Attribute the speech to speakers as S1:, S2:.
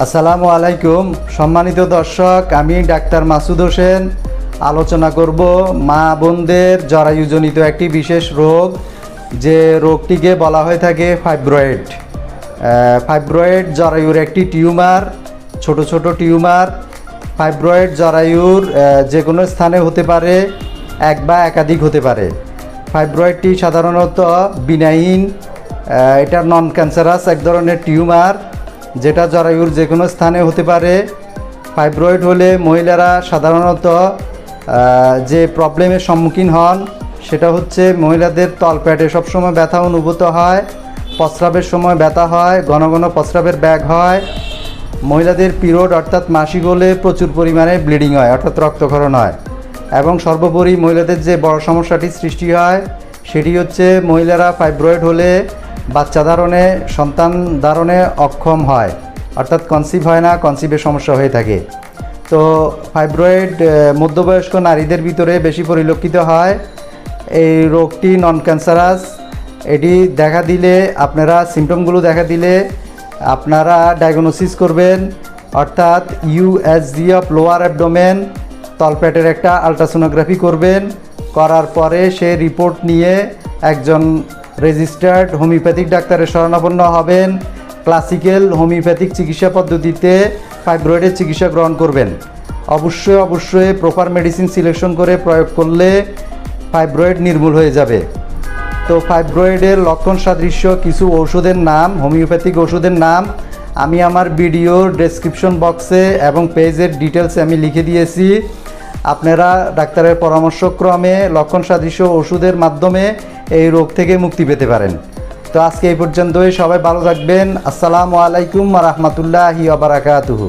S1: আসসালামু আলাইকুম। সম্মানিত দর্শক, আমি ডাক্তার মাসুদ হোসেন। আলোচনা করব মা বোনদের জরায়ুজনিত একটি বিশেষ রোগ, যে রোগটিকে বলা হয়ে থাকে ফাইব্রয়েড। ফাইব্রয়েড জরায়ুর একটি টিউমার, ছোট ছোট টিউমার। ফাইব্রয়েড জরায়ুর যে কোনো স্থানে হতে পারে, এক বা একাধিক হতে পারে। ফাইব্রয়েডটি সাধারণত বিনাইন এটা নন ক্যান্সারাস এক ধরনের টিউমার। যেটা জরায়ুর যে কোনো স্থানে হতে পারে। ফাইব্রয়েড হলে মহিলারা সাধারণত যে প্রবলেমের সম্মুখীন হন, সেটা হচ্ছে মহিলাদের তলপ্যাটে সবসময় ব্যথা অনুভূত হয়, প্রস্রাবের সময় ব্যথা হয়, ঘন ঘন প্রস্রাবের ব্যাগ হয়। মহিলাদের পিরিয়ড অর্থাৎ মাসিক হলে প্রচুর পরিমাণে ব্লিডিং হয়, অর্থাৎ রক্তক্ষরণ হয়। এবং সর্বোপরি মহিলাদের যে বড় সমস্যাটি সৃষ্টি হয়, সেটি হচ্ছে মহিলারা ফাইব্রয়েড হলে বাচ্চা ধারণে সন্তান ধারণে অক্ষম হয়, অর্থাৎ কনসিভ হয় না কনসিভের সমস্যা হয়ে থাকে। তো ফাইব্রয়েড মধ্যবয়স্ক নারীদের ভিতরে বেশি পরিলক্ষিত হয় এই রোগটি নন ক্যান্সারাস এটি দেখা দিলে আপনারা সিমটমগুলো দেখা দিলে আপনারা ডায়াগনোসিস করবেন, অর্থাৎ ইউএসজি অফ লোয়ার অ্যাবডোমেন তলপেটের একটা আলট্রাসোনোগ্রাফি করবেন। করার পরে সে রিপোর্ট নিয়ে একজন রেজিস্টার্ড হোমিওপ্যাথিক ডাক্তারের শরণাপন্ন হবেন। ক্লাসিক্যাল হোমিওপ্যাথিক চিকিৎসা পদ্ধতিতে ফাইব্রয়েডের চিকিৎসা গ্রহণ করবেন। অবশ্যই অবশ্যই প্রপার মেডিসিন সিলেকশন করে প্রয়োগ করলে ফাইব্রয়েড নির্মূল হয়ে যাবে। তো ফাইব্রয়েডের লক্ষণ সাদৃশ্য, কিছু ওষুধের নাম, হোমিওপ্যাথিক ওষুধের নাম আমি আমার ভিডিওর ডেসক্রিপশন বক্সে এবং পেজের ডিটেলস আমি লিখে দিয়েছি। আপনারা ডাক্তারের পরামর্শক্রমে লক্ষণ সাদৃশ্য ওষুধের মাধ্যমে এই রোগ থেকে মুক্তি পেতে পারেন। তো আজকে এই পর্যন্তই, সবাই ভালো থাকবেন। আসসালামু আলাইকুম রহমতুল্লাহি আবরাকাতুহু